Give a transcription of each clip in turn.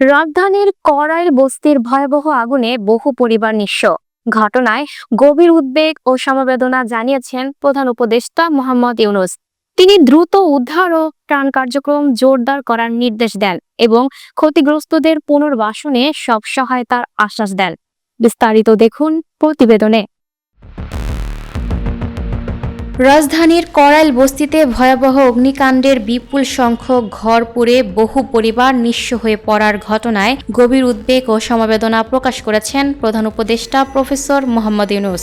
রাজধানীর করাইল বস্তির ভয়াবহ আগুনে বহু পরিবার নিঃস্ব। ঘটনায় গভীর উদ্বেগ ও সমবেদনা জানিয়েছেন প্রধান উপদেষ্টা মোহাম্মদ ইউনুস। তিনি দ্রুত উদ্ধার ও ত্রাণ কার্যক্রম জোরদার করার নির্দেশ দেন এবং ক্ষতিগ্রস্তদের পুনর্বাসনে সব সহায়তার আশ্বাস দেন। বিস্তারিত দেখুন প্রতিবেদনে। রাজধানীর করাইল বস্তিতে ভয়াবহ অগ্নিকাণ্ডের বিপুল সংখ্যক ঘর পুড়ে বহু পরিবার নিঃস্ব হয়ে পড়ার ঘটনায় গভীর উদ্বেগ ও সমবেদনা প্রকাশ করেছেন প্রধান উপদেষ্টা প্রফেসর মোহাম্মদ ইউনুস।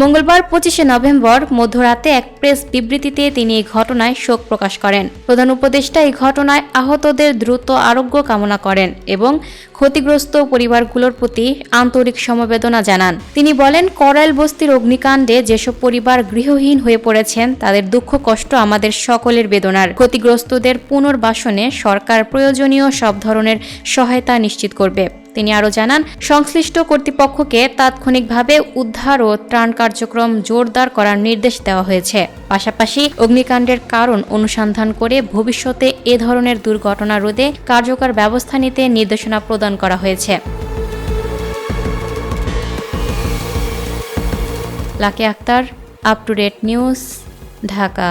মঙ্গলবার পঁচিশে নভেম্বর মধ্যরাতে এক প্রেস বিবৃতিতে তিনি এই ঘটনায় শোক প্রকাশ করেন। প্রধান উপদেষ্টা এই ঘটনায় আহতদের দ্রুত আরোগ্য কামনা করেন এবং ক্ষতিগ্রস্ত পরিবারগুলোর প্রতি আন্তরিক সমবেদনা জানান। তিনি বলেন, করাইল বস্তির অগ্নিকাণ্ডে যেসব পরিবার গৃহহীন হয়ে পড়েছেন, তাদের দুঃখ কষ্ট আমাদের সকলের বেদনার। ক্ষতিগ্রস্তদের পুনর্বাসনে সরকার প্রয়োজনীয় সব ধরনের সহায়তা নিশ্চিত করবে। তিনি আরও জানান, সংশ্লিষ্ট কর্তৃপক্ষকে তাৎক্ষণিকভাবে উদ্ধার ও ত্রাণ কার্যক্রম জোরদার করার নির্দেশ দেওয়া হয়েছে। পাশাপাশি অগ্নিকাণ্ডের কারণ অনুসন্ধান করে ভবিষ্যতে এ ধরনের দুর্ঘটনা রোধে কার্যকর ব্যবস্থা নিতে নির্দেশনা প্রদান করা হয়েছে। Lucky Akter up to date news Dhaka.